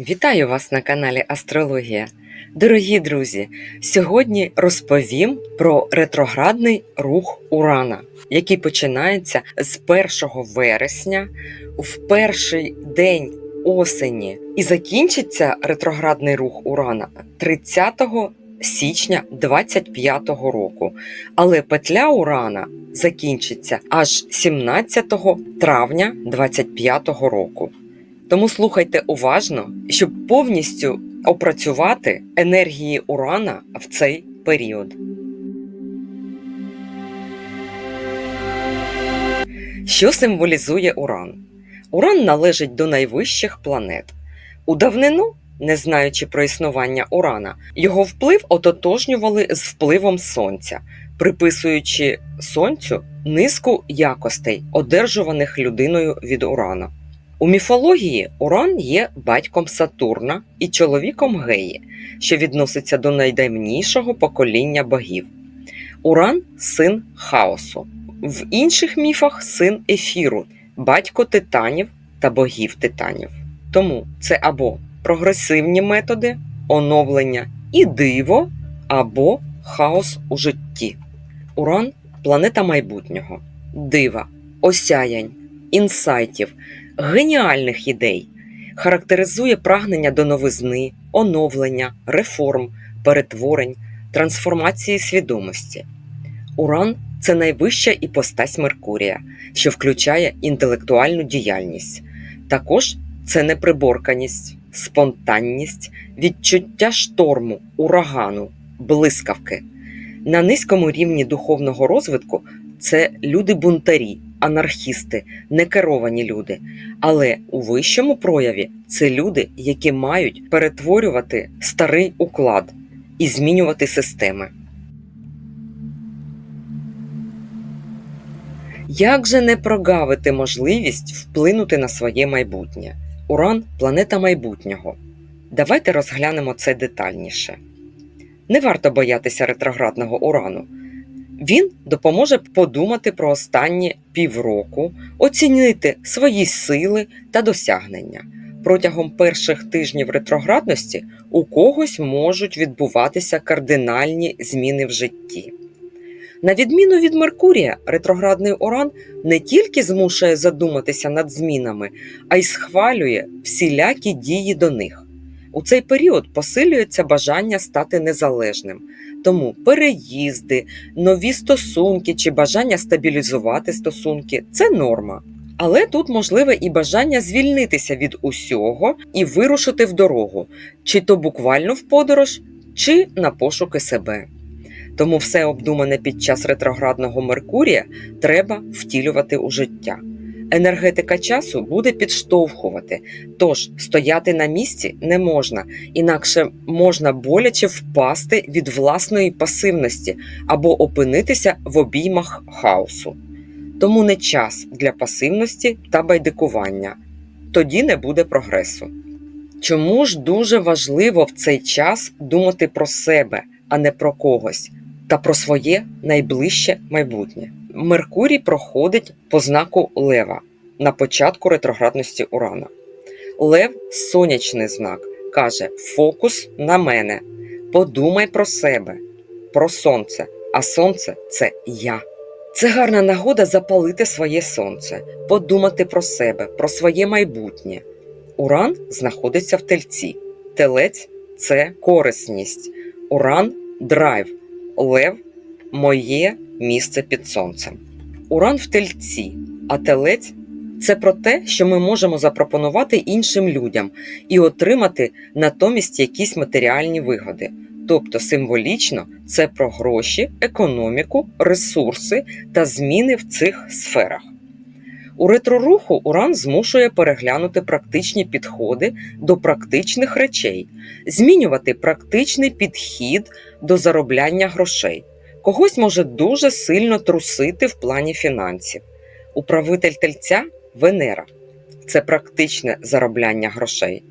Вітаю вас на каналі Астрологія. Дорогі друзі, сьогодні розповім про ретроградний рух Урана, який починається з 1 вересня в перший день осені і закінчиться ретроградний рух Урана 30 січня 25 року. Але петля Урана закінчиться аж 17 травня 25 року. Тому слухайте уважно, щоб повністю опрацювати енергії Урана в цей період. Що символізує Уран? Уран належить до найвищих планет. У давнину, не знаючи про існування Урана, його вплив ототожнювали з впливом Сонця, приписуючи Сонцю низку якостей, одержуваних людиною від Урана. У міфології Уран є батьком Сатурна і чоловіком Геї, що відноситься до найдавнішого покоління богів. Уран син хаосу. В інших міфах син ефіру, батько титанів та богів титанів. Тому це або прогресивні методи, оновлення і диво, або хаос у житті. Уран планета майбутнього, дива, осяянь, інсайтів геніальних ідей, характеризує прагнення до новизни, оновлення, реформ, перетворень, трансформації свідомості. Уран це найвища іпостась Меркурія, що включає інтелектуальну діяльність. Також це неприборканість, спонтанність, відчуття шторму, урагану, блискавки. На низькому рівні духовного розвитку це люди-бунтарі, анархісти, некеровані люди. Але у вищому прояві це люди, які мають перетворювати старий уклад і змінювати системи. Як же не прогавити можливість вплинути на своє майбутнє? Уран планета майбутнього. Давайте розглянемо це детальніше. Не варто боятися ретроградного урану. Він допоможе подумати про останні півроку, оцінити свої сили та досягнення. Протягом перших тижнів ретроградності у когось можуть відбуватися кардинальні зміни в житті. На відміну від Меркурія, ретроградний уран не тільки змушує задуматися над змінами, а й схвалює всілякі дії до них. У цей період посилюється бажання стати незалежним, тому переїзди, нові стосунки чи бажання стабілізувати стосунки це норма. Але тут можливе і бажання звільнитися від усього і вирушити в дорогу, чи то буквально в подорож, чи на пошуки себе. Тому все обдумане під час ретроградного Меркурія треба втілювати у життя. Енергетика часу буде підштовхувати, тож стояти на місці не можна, інакше можна боляче впасти від власної пасивності або опинитися в обіймах хаосу. Тому не час для пасивності та байдикування, тоді не буде прогресу. Чому ж дуже важливо в цей час думати про себе, а не про когось, та про своє найближче майбутнє? Меркурій проходить по знаку Лева на початку ретроградності Урана. Лев сонячний знак каже: фокус на мене. Подумай про себе, про сонце, а сонце це я. Це гарна нагода запалити своє сонце, подумати про себе, про своє майбутнє. Уран знаходиться в тельці. Телець це корисність. Уран драйв. Лев моє місце під сонцем. Уран в тельці, а телець це про те, що ми можемо запропонувати іншим людям і отримати натомість якісь матеріальні вигоди. Тобто символічно це про гроші, економіку, ресурси та зміни в цих сферах. У ретроруху Уран змушує переглянути практичні підходи до практичних речей, змінювати практичний підхід до заробляння грошей. Когось може дуже сильно трусити в плані фінансів. Управитель тельця Венера це практичне заробляння грошей.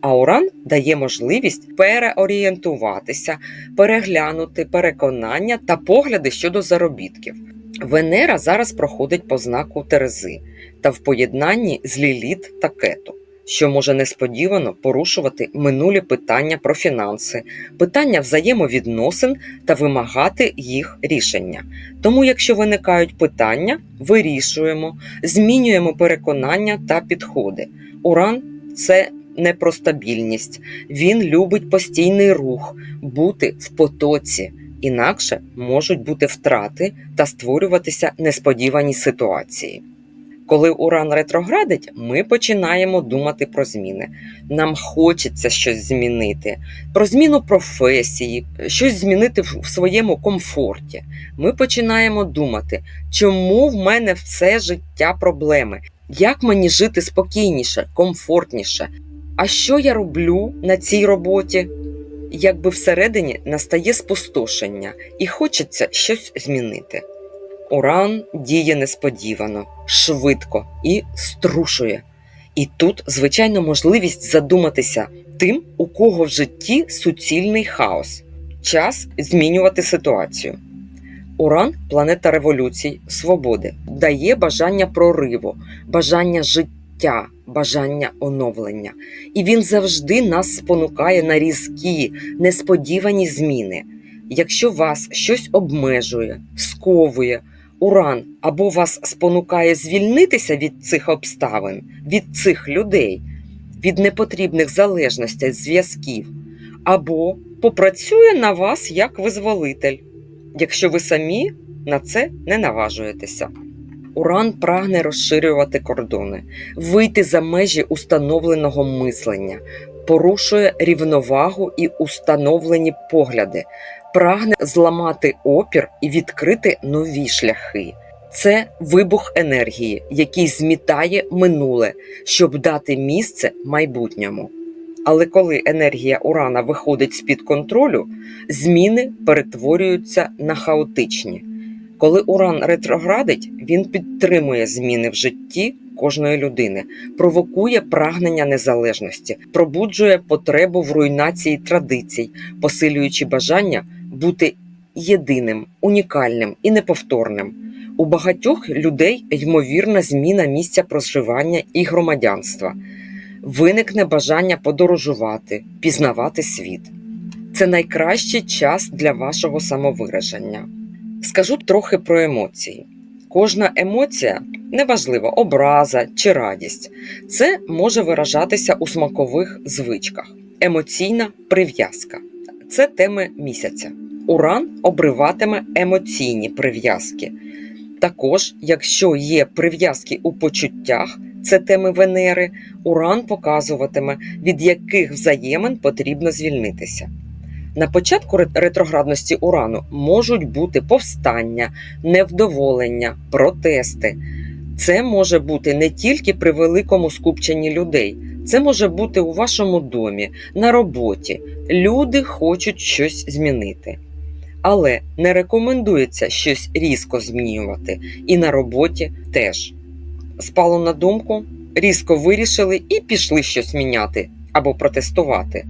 А Уран дає можливість переорієнтуватися, переглянути переконання та погляди щодо заробітків. Венера зараз проходить по знаку Терези та в поєднанні з Ліліт та Кету. Що може несподівано порушувати минулі питання про фінанси, питання взаємовідносин та вимагати їх рішення. Тому, якщо виникають питання, вирішуємо, змінюємо переконання та підходи. Уран це не про стабільність, він любить постійний рух, бути в потоці. Інакше можуть бути втрати та створюватися несподівані ситуації. Коли уран ретроградить, ми починаємо думати про зміни. Нам хочеться щось змінити, про зміну професії, щось змінити в своєму комфорті. Ми починаємо думати, чому в мене все життя проблеми, як мені жити спокійніше, комфортніше. А що я роблю на цій роботі? Якби всередині настає спустошення і хочеться щось змінити. Уран діє несподівано, швидко і струшує. І тут, звичайно, можливість задуматися тим, у кого в житті суцільний хаос, час змінювати ситуацію. Уран планета революцій, свободи, дає бажання прориву, бажання життя, бажання оновлення. І він завжди нас спонукає на різкі, несподівані зміни. Якщо вас щось обмежує, сковує, уран або вас спонукає звільнитися від цих обставин, від цих людей, від непотрібних залежностей, зв'язків, або попрацює на вас як визволитель, якщо ви самі на це не наважуєтеся. Уран прагне розширювати кордони, вийти за межі установленого мислення, порушує рівновагу і установлені погляди, прагне зламати опір і відкрити нові шляхи. Це вибух енергії, який змітає минуле, щоб дати місце майбутньому. Але коли енергія урана виходить з-під контролю, зміни перетворюються на хаотичні. Коли уран ретроградить, він підтримує зміни в житті кожної людини, провокує прагнення незалежності, пробуджує потребу в руйнації традицій, посилюючи бажання бути єдиним, унікальним і неповторним. У багатьох людей ймовірна зміна місця проживання і громадянства, виникне бажання подорожувати, пізнавати світ. Це найкращий час для вашого самовираження. Скажу трохи про емоції. Кожна емоція, неважливо, образа чи радість, це може виражатися у смакових звичках. Емоційна прив'язка це теми місяця. Уран обриватиме емоційні прив'язки. Також, якщо є прив'язки у почуттях, це теми Венери, Уран показуватиме, від яких взаємин потрібно звільнитися. На початку ретроградності урану можуть бути повстання, невдоволення, протести. Це може бути не тільки при великому скупченні людей, це може бути у вашому домі, на роботі. Люди хочуть щось змінити. Але не рекомендується щось різко змінювати, і на роботі теж. Спало на думку, різко вирішили і пішли щось міняти або протестувати.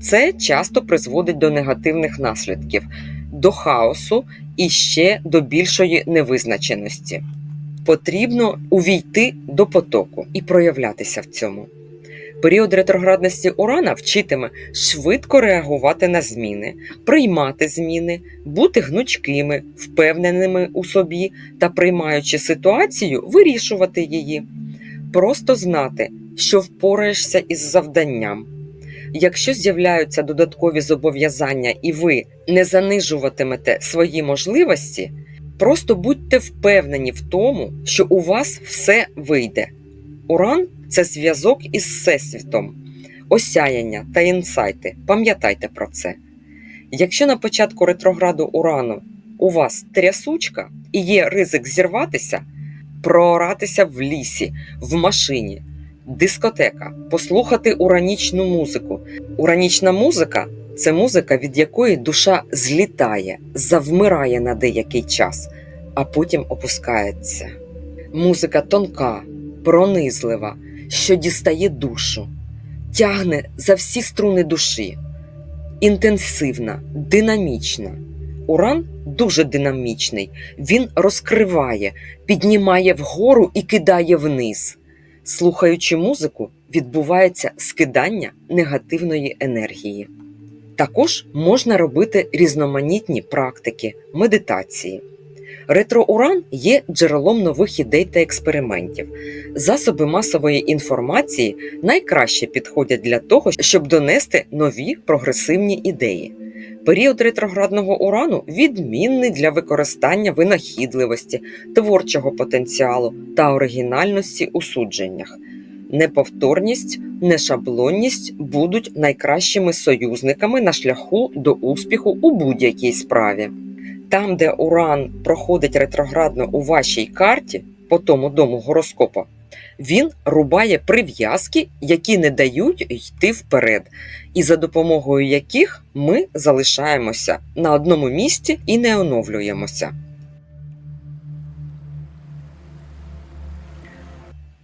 Це часто призводить до негативних наслідків, до хаосу і ще до більшої невизначеності. Потрібно увійти до потоку і проявлятися в цьому. Період ретроградності Урана вчитиме швидко реагувати на зміни, приймати зміни, бути гнучкими, впевненими у собі та, приймаючи ситуацію, вирішувати її. Просто знати, що впораєшся із завданням. Якщо з'являються додаткові зобов'язання і ви не занижуватимете свої можливості, просто будьте впевнені в тому, що у вас все вийде. Уран це зв'язок із Всесвітом, осяяння та інсайти. Пам'ятайте про це. Якщо на початку ретрограду урану у вас трясучка і є ризик зірватися, прооратися в лісі, в машині, дискотека, послухати уранічну музику. Уранічна музика це музика, від якої душа злітає, завмирає на деякий час, а потім опускається. Музика тонка, пронизлива, що дістає душу, тягне за всі струни душі, інтенсивна, динамічна. Уран дуже динамічний, він розкриває, піднімає вгору і кидає вниз. Слухаючи музику, відбувається скидання негативної енергії. Також можна робити різноманітні практики, медитації. Ретроуран є джерелом нових ідей та експериментів. Засоби масової інформації найкраще підходять для того, щоб донести нові прогресивні ідеї. Період ретроградного урану відмінний для використання винахідливості, творчого потенціалу та оригінальності у судженнях. Неповторність, нешаблонність будуть найкращими союзниками на шляху до успіху у будь-якій справі. Там, де Уран проходить ретроградно у вашій карті, по тому дому гороскопа, він рубає прив'язки, які не дають йти вперед, і за допомогою яких ми залишаємося на одному місці і не оновлюємося.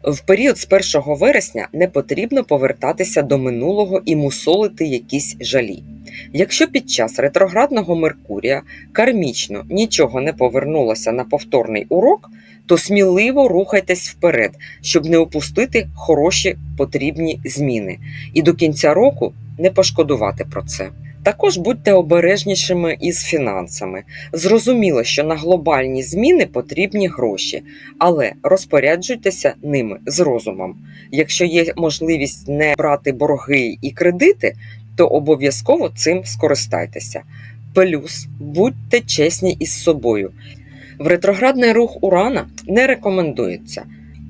В період з 1 вересня не потрібно повертатися до минулого і мусолити якісь жалі. Якщо під час ретроградного Меркурія кармічно нічого не повернулося на повторний урок, то сміливо рухайтесь вперед, щоб не упустити хороші потрібні зміни, і до кінця року не пошкодувати про це. Також будьте обережнішими із фінансами. Зрозуміло, що на глобальні зміни потрібні гроші, але розпоряджуйтеся ними з розумом. Якщо є можливість не брати борги і кредити, то обов'язково цим скористайтеся. Плюс будьте чесні із собою. В ретроградний рух Урана не рекомендується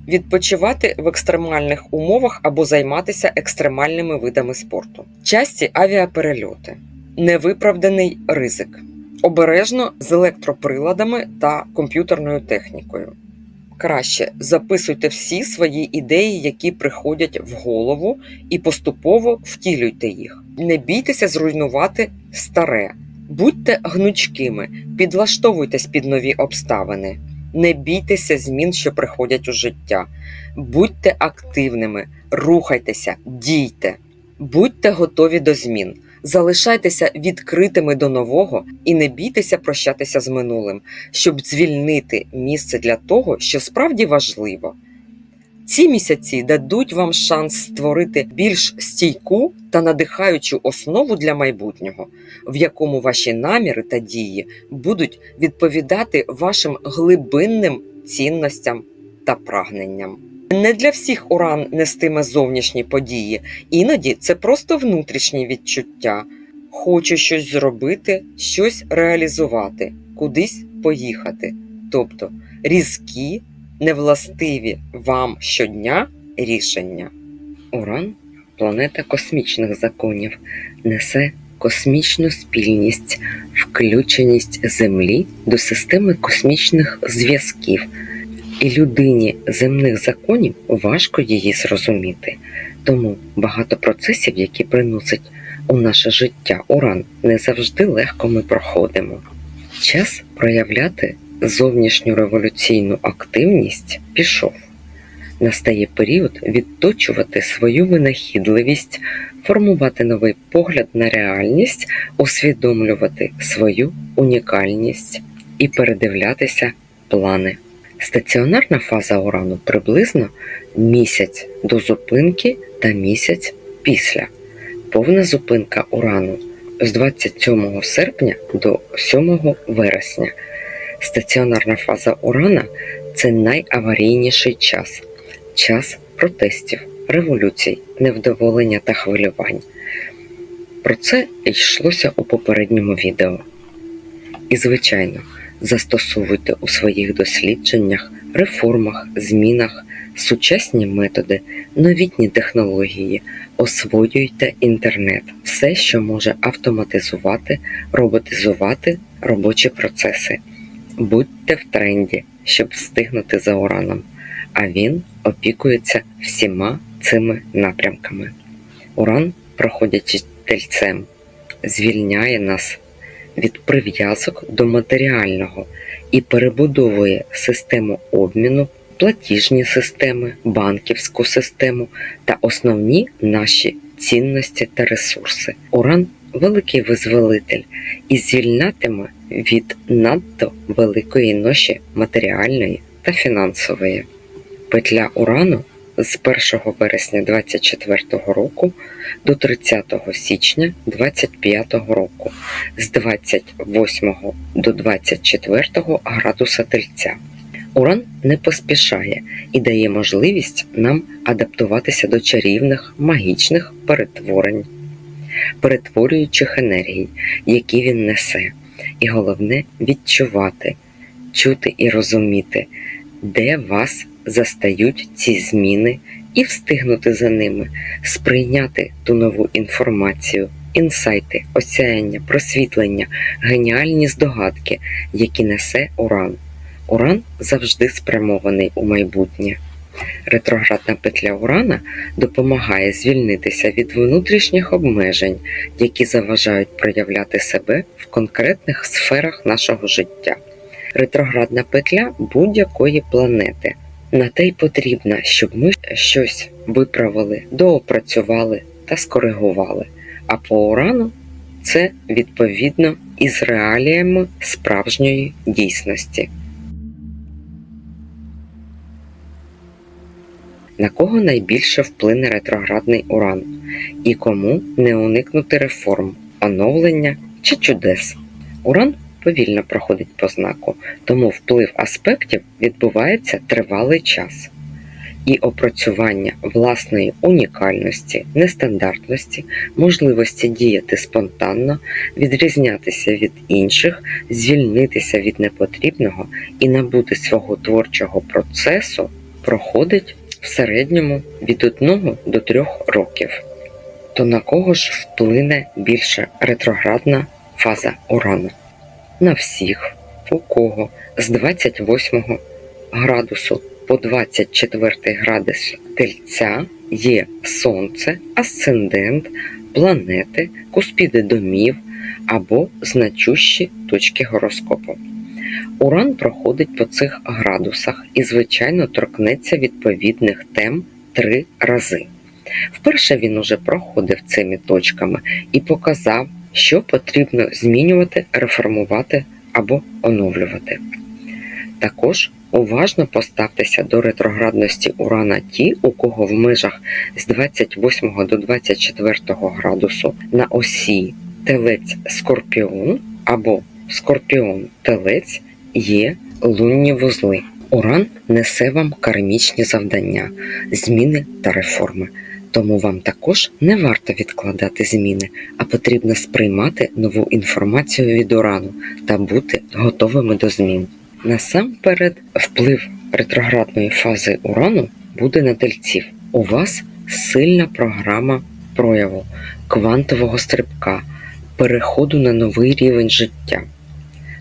відпочивати в екстремальних умовах або займатися екстремальними видами спорту. Часті авіаперельоти, невиправданий ризик. Обережно з електроприладами та комп'ютерною технікою. Краще записуйте всі свої ідеї, які приходять в голову, і поступово втілюйте їх. Не бійтеся зруйнувати старе, будьте гнучкими, підлаштовуйтесь під нові обставини. Не бійтеся змін, що приходять у життя. Будьте активними, рухайтеся, дійте, будьте готові до змін. Залишайтеся відкритими до нового і не бійтеся прощатися з минулим, щоб звільнити місце для того, що справді важливо. Ці місяці дадуть вам шанс створити більш стійку та надихаючу основу для майбутнього, в якому ваші наміри та дії будуть відповідати вашим глибинним цінностям та прагненням. Не для всіх уран нестиме зовнішні події, іноді це просто внутрішні відчуття. Хочу щось зробити, щось реалізувати, кудись поїхати. Тобто різкі, невластиві вам щодня рішення. Уран планета космічних законів, несе космічну спільність, включеність Землі до системи космічних зв'язків і людині земних законів важко її зрозуміти. Тому багато процесів, які приносять у наше життя уран, не завжди легко ми проходимо. Час проявляти зовнішню революційну активність пішов. Настає період відточувати свою винахідливість, формувати новий погляд на реальність, усвідомлювати свою унікальність і передивлятися плани. Стаціонарна фаза урану приблизно місяць до зупинки та місяць після. Повна зупинка урану з 27 серпня до 7 вересня. Стаціонарна фаза урана це найаварійніший час, час протестів, революцій, невдоволення та хвилювань. Про це йшлося у попередньому відео. І, звичайно, застосовуйте у своїх дослідженнях, реформах, змінах сучасні методи, новітні технології, освоюйте інтернет, все, що може автоматизувати, роботизувати робочі процеси. Будьте в тренді, щоб встигнути за ураном, а він опікується всіма цими напрямками. Уран, проходячи тельцем, звільняє нас від прив'язок до матеріального і перебудовує систему обміну, платіжні системи, банківську систему та основні наші цінності та ресурси. Уран великий визволитель і звільнятиме від надто великої ноші матеріальної та фінансової. Петля урану з 1 вересня 2024 року до 30 січня 2025 року з 28 до 24 градуса Тельця. Уран не поспішає і дає можливість нам адаптуватися до чарівних магічних перетворень, перетворюючих енергій, які він несе, і головне відчувати, чути і розуміти, де вас застають ці зміни, і встигнути за ними, сприйняти ту нову інформацію, інсайти, осяяння, просвітлення, геніальні здогадки, які несе Уран. Уран завжди спрямований у майбутнє. Ретроградна петля Урана допомагає звільнитися від внутрішніх обмежень, які заважають проявляти себе в конкретних сферах нашого життя. Ретроградна петля будь-якої планети. На те й потрібна, щоб ми щось виправили, доопрацювали та скоригували. А по урану це відповідно із реаліями справжньої дійсності. На кого найбільше вплине ретроградний уран і кому не уникнути реформ, оновлення чи чудес. Уран повільно проходить по знаку, тому вплив аспектів відбувається тривалий час. І опрацювання власної унікальності, нестандартності, можливості діяти спонтанно, відрізнятися від інших, звільнитися від непотрібного і набути свого творчого процесу проходить в середньому від 1 до 3 років. То на кого ж вплине більше ретроградна фаза урану? На всіх, у кого з 28 градусу по 24 градус тельця є Сонце, асцендент, планети, куспіди домів або значущі точки гороскопу. Уран проходить по цих градусах і, звичайно, торкнеться відповідних тем три рази. Вперше він уже проходив цими точками і показав, що потрібно змінювати, реформувати або оновлювати. Також уважно поставтеся до ретроградності Урана ті, у кого в межах з 28 до 24 градусу на осі телець Скорпіон або Скорпіон-Телець є лунні вузли. Уран несе вам кармічні завдання, зміни та реформи. Тому вам також не варто відкладати зміни, а потрібно сприймати нову інформацію від урану та бути готовими до змін. Насамперед, вплив ретроградної фази урану буде на тельців. У вас сильна програма прояву, квантового стрибка, переходу на новий рівень життя.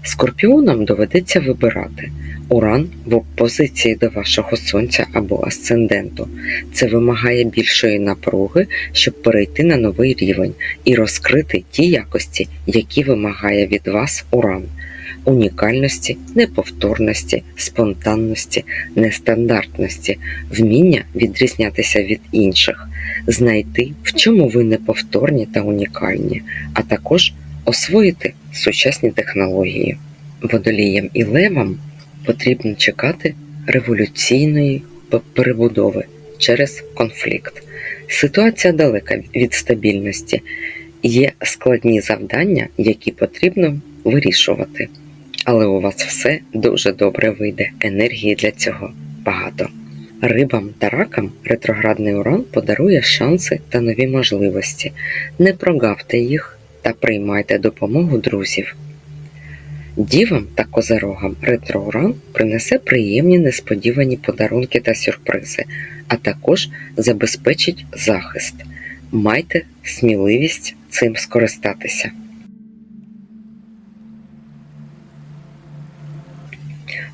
Скорпіонам доведеться вибирати уран в опозиції до вашого сонця або асценденту. Це вимагає більшої напруги, щоб перейти на новий рівень і розкрити ті якості, які вимагає від вас уран. Унікальності, неповторності, спонтанності, нестандартності, вміння відрізнятися від інших, знайти, в чому ви неповторні та унікальні, а також освоїти сучасні технології. Водоліям і левам потрібно чекати революційної перебудови через конфлікт. Ситуація далека від стабільності, є складні завдання, які потрібно вирішувати. Але у вас все дуже добре вийде. Енергії для цього багато. Рибам та ракам ретроградний уран подарує шанси та нові можливості. Не прогавте їх та приймайте допомогу друзів. Дівам та козерогам ретроуран принесе приємні несподівані подарунки та сюрпризи, а також забезпечить захист. Майте сміливість цим скористатися.